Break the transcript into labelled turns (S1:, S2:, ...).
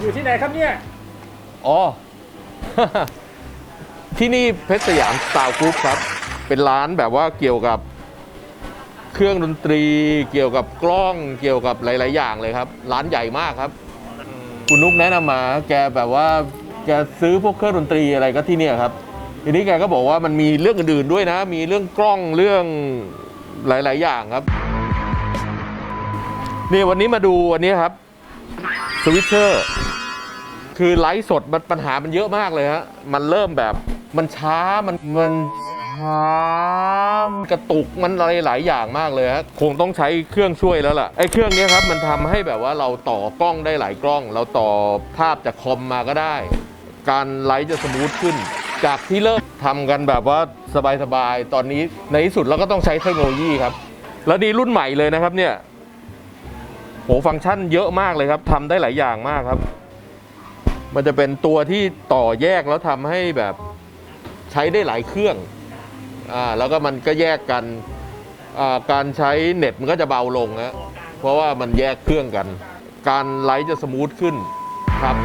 S1: อยู่ที่ไหนครับเนี่ย
S2: อ๋อ ที่นี่เพชรสยามสาวกรุ๊ปครับ เป็นร้านแบบว่าเกี่ยวกับเครื่องดนตรี เกี่ยวกับกล้อง เกี่ยวกับหลาย ๆ อย่างเลยครับ ร้านใหญ่มากครับ คุณนุกแนะนำมา แกแบบว่าแกซื้อพวกเครื่องดนตรีอะไรก็ที่เนี่ยครับ ทีนี้แกก็บอกว่ามันมีเรื่องอื่น ๆ ด้วยนะ มีเรื่องกล้อง เรื่องหลาย ๆ อย่างครับ นี่วันนี้มาดูวันนี้ครับสวิตเชอร์ คือไลฟ์สดมันปัญหามันเยอะมากเลยฮะ มันเริ่มแบบมันช้ามันมันช้ากระตุกมันอะไรหลายอย่างมากเลยฮะคงต้องใช้เครื่องช่วยแล้วล่ะไอ้เครื่องนี้ครับมันทำให้แบบว่าเราต่อกล้องได้หลายกล้อง เราต่อภาพจากคอมมาก็ได้ การไลฟ์จะสมูทขึ้น จากที่เริ่มทำกันแบบว่าสบายๆตอนนี้ในที่สุดเราก็ต้องใช้เทคโนโลยีครับ แล้วดีรุ่นใหม่เลยนะครับเนี่ยโหฟังก์ชันเยอะมากเลยครับทำได้หลายอย่างมากครับ มันจะเป็นตัวที่ต่อแยกแล้วทำให้แบบใช้ได้หลายเครื่องอ่าแล้วก็มันก็แยกกันอ่าการใช้เน็ตมันก็จะเบาลงนะเพราะว่ามันแยกเครื่องกัน การไลฟ์จะสมูทขึ้นครับ